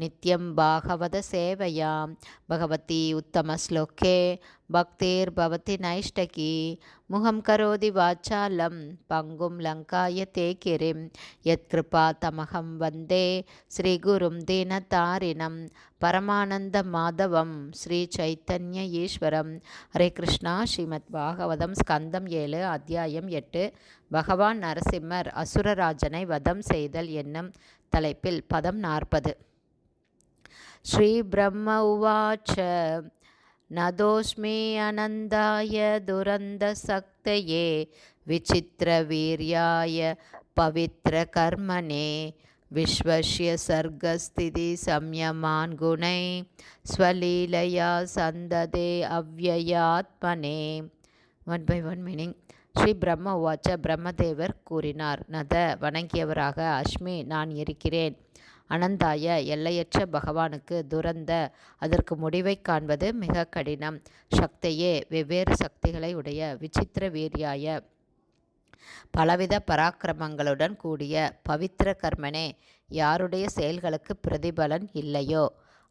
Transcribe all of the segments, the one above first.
நித்யம் பாகவத சேவையாம். பகவதி உத்தம ஸ்லோகே. பக்தேர் பவதி நைஷ்டகி. முகம் கரோதி வாச்சாலம். பங்கும் லங்காய தேக்கிரிம். யத்கிருபா தமகம் வந்தே. ஸ்ரீகுரும் தீனதாரிணம் பரமானந்த மாதவம். ஸ்ரீ சைத்தன்ய ஈஸ்வரம். ஹரே கிருஷ்ணா. ஸ்ரீமத் பாகவதம் ஸ்கந்தம் ஏழு அத்தியாயம் எட்டு. பகவான் நரசிம்மர் அசுரராஜனை வதம் செய்தல் என்னும் தலைப்பில் பதம் நாற்பது. ஸ்ரீ பிரம்ம உவாச்ச நதோஸ்மி அனந்தாய துரந்த சக்தயே விசித்திர வீரியாய பவித்ர கர்மனே विश्वस्य सर्गस्थिति संयमान् गुणै स्वलीलया சந்ததே அவ்வயாத்மனே one by one meaning Shri Brahma உவாச்ச பிரம்மதேவர் கூறினார் நத வணங்கியவராக அஸ்மி நான் இருக்கிறேன் அனந்தாய எல்லையற்ற பகவானுக்கு துரந்த அதற்கு முடிவை காண்பது மிக கடினம். சக்தியே வெவ்வேறு சக்திகளை உடைய விசித்திர வீரியாய பலவித பராக்கிரமங்களுடன் கூடிய பவித்திர கர்மனே யாருடைய செயல்களுக்கு பிரதிபலன் இல்லையோ?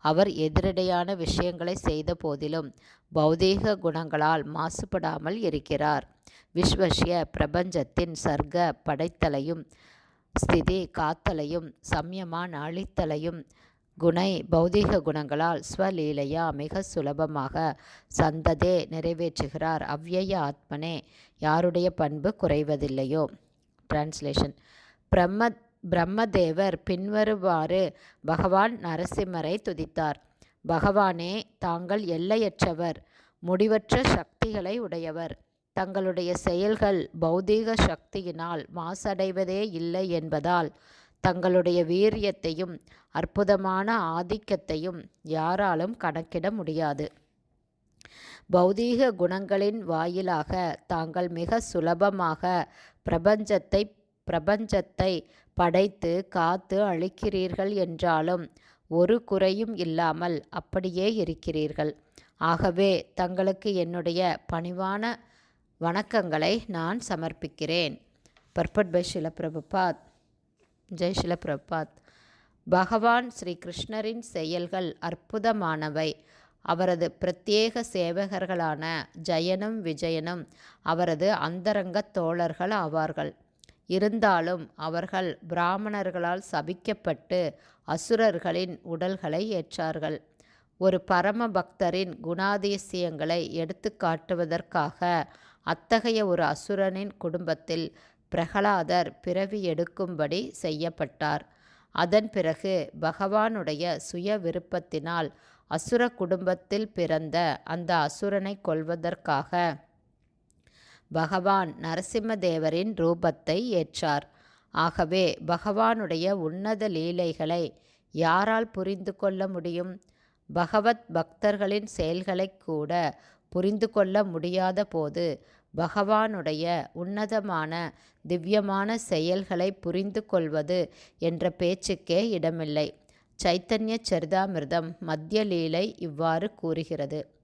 அவர் எதிரடையான விஷயங்களை செய்த போதிலும் பௌதீக குணங்களால் மாசுபடாமல் இருக்கிறார். விஸ்வசிய பிரபஞ்சத்தின் சர்க்க படைத்தலையும் ஸ்திதி காத்தலையும் சம்யமான் அழித்தலையும் குணை பௌதீக குணங்களால் ஸ்வலீலையா மிக சுலபமாக சந்ததே நிறைவேற்றுகிறார். அவ்யய ஆத்மனே யாருடைய பண்பு குறைவதில்லையோ? டிரான்ஸ்லேஷன் பிரம்ம பிரம்மதேவர் பின்வருவாறு பகவான் நரசிம்மரை துதித்தார். பகவானே தாங்கள் எல்லையற்றவர் முடிவற்ற சக்திகளை உடையவர். தங்களுடைய செயல்கள் பௌதீக சக்தியினால் மாசடைவதே இல்லை என்பதால் தங்களுடைய வீரியத்தையும் அற்புதமான ஆதிக்கத்தையும் யாராலும் கணக்கிட முடியாது. பௌதீக குணங்களின் வாயிலாக தாங்கள் மிக சுலபமாக பிரபஞ்சத்தை பிரபஞ்சத்தை படைத்து காத்து அழிக்கிறீர்கள் என்றாலும் ஒரு குறையும் இல்லாமல் அப்படியே இருக்கிறீர்கள். ஆகவே தங்களுக்கு என்னுடைய பணிவான வணக்கங்களை நான் சமர்ப்பிக்கிறேன். பர்பட் பை பிரபுபாத் ஜெய் ஷிலபிரபாத் பகவான் ஸ்ரீ கிருஷ்ணரின் செயல்கள் அற்புதமானவை. அவரது பிரத்யேக சேவகர்களான ஜெயனும் விஜயனும் அவரது அந்தரங்க தோழர்கள் ஆவார்கள். இருந்தாலும் அவர்கள் பிராமணர்களால் சபிக்கப்பட்டு அசுரர்களின் உடல்களை ஏற்றார்கள். ஒரு பரம பக்தரின் குணாதிசயங்களை எடுத்து காட்டுவதற்காக அத்தகைய ஒரு அசுரனின் குடும்பத்தில் பிரகலாதர் பிறவி எடுக்கும்படி செய்யப்பட்டார். அதன் பிறகு பகவானுடைய சுய விருப்பத்தினால் அசுர குடும்பத்தில் பிறந்த அந்த அசுரனை கொல்வதற்காக பகவான் நரசிம்மதேவரின் ரூபத்தை ஏற்றார். ஆகவே பகவானுடைய உன்னத லீலைகளை யாரால் புரிந்து கொள்ள முடியும்? பகவத் பக்தர்களின் செயல்களை கூட புரிந்து கொள்ள முடியாத போது பகவானுடைய உன்னதமான திவ்யமான செயல்களை புரிந்து கொள்வது என்ற பேச்சுக்கே இடமில்லை. சைத்தன்ய சரிதாமிர்தம் மத்திய லீலை இவ்வாறு கூறுகிறது.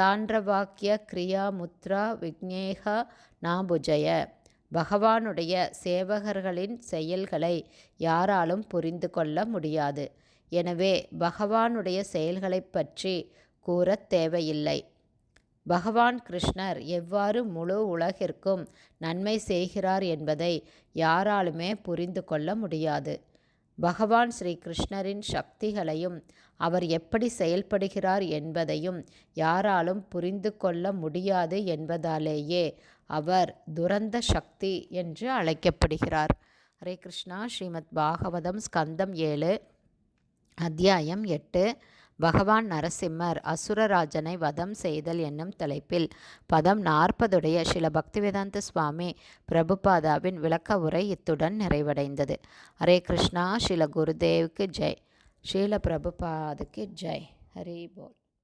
தாண்டவாக்கிய கிரியா முத்ரா விக்னேகா நாபுஜய. பகவானுடைய சேவகர்களின் செயல்களை யாராலும் புரிந்து கொள்ள முடியாது. எனவே பகவானுடைய செயல்களைப் பற்றி கூறத் தேவையில்லை. பகவான் கிருஷ்ணர் எவ்வாறு முழு உலகிற்கும் நன்மை செய்கிறார் என்பதை யாராலுமே புரிந்து கொள்ள முடியாது. பகவான் ஸ்ரீ கிருஷ்ணரின் சக்திகளையும் அவர் எப்படி செயல்படுகிறார் என்பதையும் யாராலும் புரிந்து கொள்ள முடியாது என்பதாலேயே அவர் துரந்த சக்தி என்று அழைக்கப்படுகிறார். ஹரே கிருஷ்ணா. ஸ்ரீமத் பாகவதம் ஸ்கந்தம் ஏழு. அத்தியாயம் எட்டு. பகவான் நரசிம்மர் அசுரராஜனை வதம் செய்தல் என்னும் தலைப்பில். பதம் நாற்பதுடைய சில பக்திவேதாந்த சுவாமி பிரபுபாதாவின் விளக்க உரை இத்துடன் நிறைவடைந்தது. ஹரே கிருஷ்ணா ஸ்ரீல குருதேவுக்கு ஜெய். ஸ்ரீல பிரபுபாதுக்கு ஜெய். ஹரி போல்.